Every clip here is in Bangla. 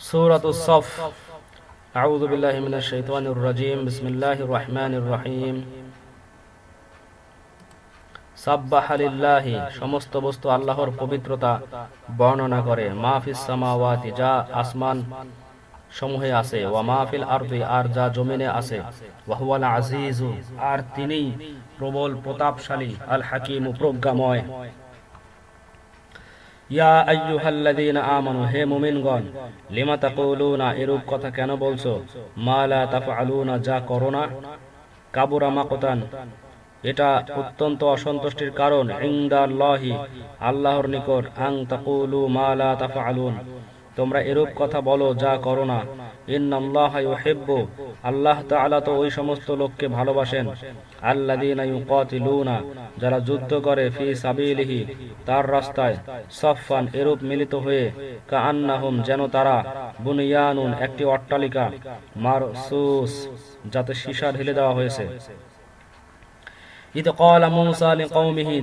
سورة الصف أعوذ بالله من الشيطان الرجيم بسم الله الرحمن الرحيم সাব্বাহা লিল্লাহি সমস্ত বস্তু আল্লাহর পবিত্রতা বর্ণনা করে মাহফিস সামাওয়াতি যা আসমান সমূহে আছে ওয়া মাহফিল আরদি আর যা জমিনে আছে ওয়াহুয়াল আজিজু আর তিনিই প্রবল প্রতাপশালী আল হাকিম প্রজ্ঞাময় ইয়া আইয়ুহাল্লাযীনা আমানু, হে মুমিনগণ, লিমা তাকুলুনা, এরূপ কথা কেন বলছো? মা লা তাফআলুনা, যা করো না। কাবুরা মাকতান, এটা অত্যন্ত অসন্তুষ্টির কারণ। ইনদাল্লাহি, আল্লাহর নিকট আং তাকুলু মা লা তাফআলুন। তোমরা এরূপ কথা বলো, যা করো না। আল্লাহ তো ওই সমস্ত লোককে ভালোবাসেন। আল্লাযীনা যারা যুদ্ধ করে ফি সাবিলিহি, তার রাস্তায় সফফান এরূপ মিলিত হয়ে, কাআন্নাহুম যেন তারা বুনিয়ানুন একটি অট্টালিকা, মারসুস, যাতে সীসা ঢেলে দেওয়া হয়েছে।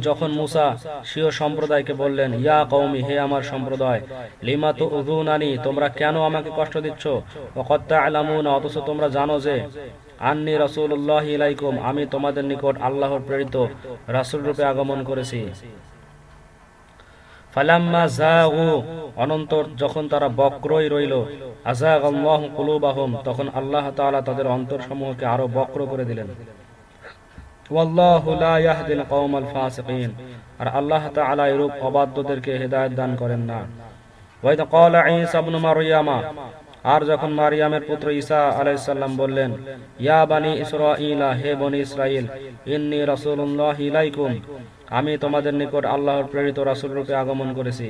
যখন মুসা সিও সম্প্রদায়কে বললেন, ইয়া কৌমি হে আমার সম্প্রদায়, লিমা তো উদুনানি তোমরা কেন আমাকে কষ্ট দিচ্ছ? আলামুন অথচ তোমরা জানো যে, আন্নি রসুল্লাহ ইলাইকুম, আমি তোমাদের নিকট আল্লাহর প্রেরিত রাসুল রূপে আগমন করেছি। অনন্তর যখন তারা বক্রই রইল আজাগ তখন আল্লাহ তাআলা তাদের অন্তরসমূহকে আরও বক্র করে দিলেন ওয়াল্লাহু লা ইয়াহদিল কওমাল ফাসিকিন আর আল্লাহ তাআলা এরূপ অবাধ্যদেরকে হেদায়েত দান করেন না। ওয়াইদা ক্বালা ঈসা ইবনে মারইয়ামা আর যখন মারিয়ামের পুত্র ঈসা আলাইহিস সালাম বললেন, ইয়া বানি ইসরাঈলা, হে বনি ইসরাইল ইন্নী রাসূলুল্লাহি ইলাইকুম, আমি তোমাদের নিকট আল্লাহর প্রেরিত রাসূল রূপে আগমন করেছি।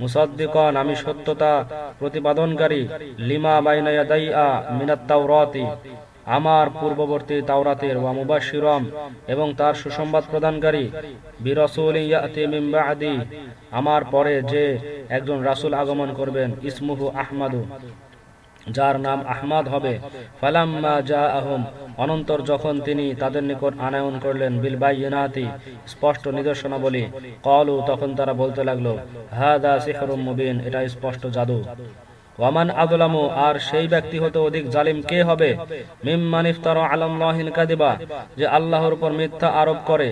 মুসাদ্দিকান, আমি সত্যতা প্রতিপাদনকারী, লিমা বাইনা ইয়াদাইয়া মিনাত তাওরাতি আমার পূর্ববর্তী তাওরাতের ওয়া মুবাশশিরাম এবং তার সুসংবাদ প্রদানকারী বিরাসূলি ইয়াতি আমার পরে যে একজন রাসূল আগমন করবেন, ইসমুহু আহমাদু, যার নাম আহমাদ হবে। ফালাম্মা জা আহম অনন্তর যখন তিনি তাদের নিকট আনায়ন করলেন, বিল বাইয়িনাতি, স্পষ্ট নিদর্শনাবলী, ক্বালু, তখন তারা বলতে লাগল, হাদা সিহরুম মুবিন, এটা স্পষ্ট জাদু। ওয়ামান আদলামু আর সেই ব্যক্তি হতে অধিক জালিম কে হবে? কাযিবা, যে আল্লাহর উপর মিথ্যা আরোপ করে।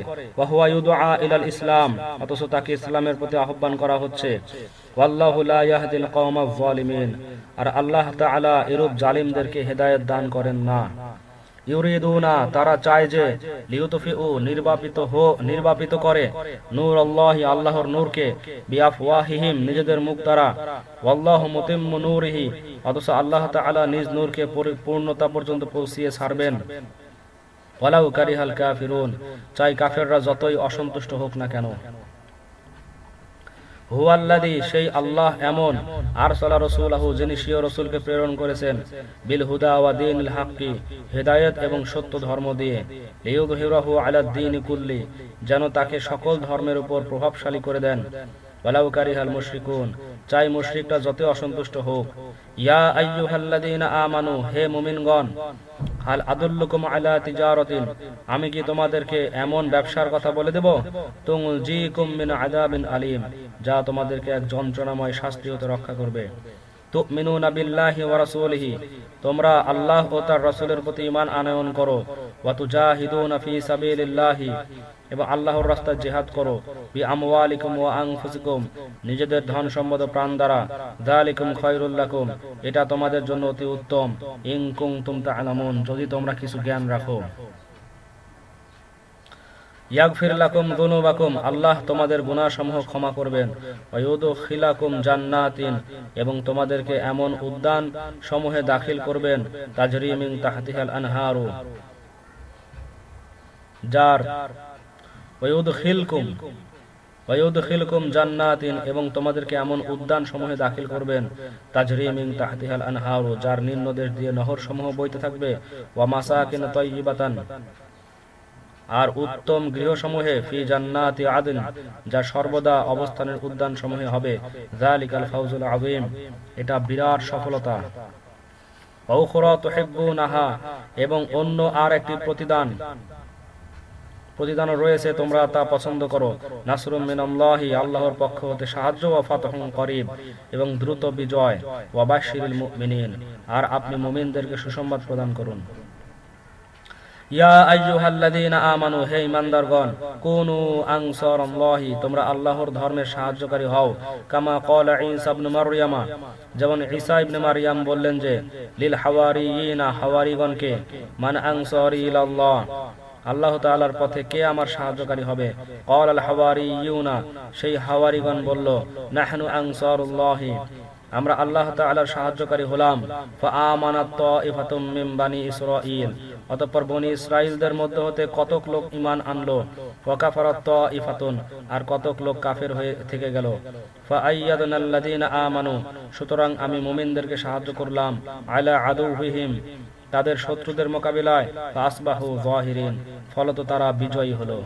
ইলাল ইসলাম, অথচ তাকে ইসলামের প্রতি আহ্বান করা হচ্ছে। আর আল্লাহ এরূপ জালিমদেরকে হেদায়ত দান করেন না। ইউরিদুনা, তারা চায় যে লিউতফিউ, নির্বাপিত হো, নির্বাপিত করে। নূর আল্লাহি, আল্লাহর নূরকে, বিআফওয়াহিহিম, নিজেদের মুখ দ্বারা। ওয়াল্লাহু মুতিম্মু নূরিহি, অথচ আল্লাহ তাআলা নিজ নূরকে পরিপূর্ণতা পর্যন্ত পৌঁছিয়ে ছাড়বেন। ওয়ালাউ কারিহাল কাফিরুন, চাই কাফেররা যতই অসন্তুষ্ট হোক না কেন। হুয়াল্লাদি সেই আল্লাহ এমন। আর সালা রসুলাহু, যিনি রসুলকে প্রেরণ করেছেন, বিল হুদা হাক্কি, হেদায়েত এবং সত্য ধর্ম দিয়ে। লিউযহিরাহু আলা দ্বীনি কুল্লি, যেন তাকে সকল ধর্মের উপর প্রভাবশালী করে দেন। চাই মুশরিকরা যত অসন্তুষ্ট হোক। ইয়া আমানু, হে মুমিনগণ! হাল আদুল্লুকুম আলা তিজারতিন। আমি কি তোমাদেরকে এমন ব্যবসার কথা বলে দেব? তুমুল জি কুমিন আদাবিন আলিম, যা তোমাদেরকে এক যন্ত্রণাময় শাস্তি হতে রক্ষা করবে। তুমিনুনা বিল্লাহি ওয়া রাসূলিহি, তোমরা আল্লাহ ও তার রাসূলের প্রতি ইমান আনয়ন করো। ওয়া তুজাহিদুনা ফি সাবিলিল্লাহি এবং আল্লাহর রাস্তায় জিহাদ করো। নিজেদের ধন সম্পদ প্রাণ দ্বারা যালিকুম খায়রুল লাকুম। এটা তোমাদের জন্য অতি উত্তম। ইন কুনতুম তা'লামুন। যদি তোমরা কিছু জ্ঞান রাখো। আল্লাহ তোমাদের গুনাহসমূহ ক্ষমা করবেন। জান্নাতিন। এবং তোমাদেরকে এমন উদ্যান সমূহে দাখিল করবেন। তাজরি তাহতিহাল আনহারু। যার ওয়ুদখিলকুম ওয়ুদখিলকুম জান্নাতিন, এবং তোমাদেরকে এমন উদ্যান সমূহে দাখিল করবেন, তাজরি মিন তাহতিহাল আনহারু, যার নিম্নদেশ দিয়ে নহর সমূহ বইতে থাকবে, ওয়া মাসাকিন তাইয়িবাতান, আর উত্তম গৃহসমূহে, ফি জান্নাতি আদিন, যা সর্বদা অবস্থানের উদ্যান সমূহে হবে, যালিকাল ফাউজুল আযীম, এটা বিরাট সফলতা। ঔখরা তুহিব্বুনাহা, এবং অন্য আর একটি প্রতিদান প্রতিদানও রয়েছে, তোমরা তা পছন্দ করো। নাসরুম মিনাল্লাহি, আল্লাহর পক্ষ হতে সাহায্য ও ফাতহুম করিব এবং দ্রুত বিজয়। ওয়াবাশিরুল মুমিনিন, আর আপনি মুমিনদেরকে সুসংবাদ প্রদান করুন। ইয়া আইয়ুহাল্লাযীনা আমানু, হে ঈমানদারগণ, কুনু আনসারাল্লাহি, তোমরা আল্লাহর ধর্মের সাহায্যকারী হও। কামা ক্বালা ঈসা ইবনে মারইয়ামা, যেমন ঈসা ইবনে মারইয়াম বললেন যে, লিল হাওয়ারিয়িনা, হাওয়ারিগণকে, মান আনসারি ইলাল্লাহ আল্লাহ তাআলার পথে কে আমার সাহায্যকারী হবে? ক্বাল আল হাওয়ারিয়ুনা সেই হাওয়ারিগণ বলল, নাহনু আনসারুল্লাহি। আমরা আল্লাহ তাআলার সাহায্যকারী হলাম। বানি অতঃপর বনি ইসরাইলদের মধ্যে হতে কতক লোক ঈমান আনলো? ওয়াকাফারাত তাইফাতুন, আর কতক লোক কাফের হয়ে থেকে গেল। আমানু, সুতরাং আমি মুমিনদেরকে সাহায্য করলাম, আলা আদুহিহিম তাদের শত্রুদের মোকাবিলায় ফলত তারা বিজয়ী হলো।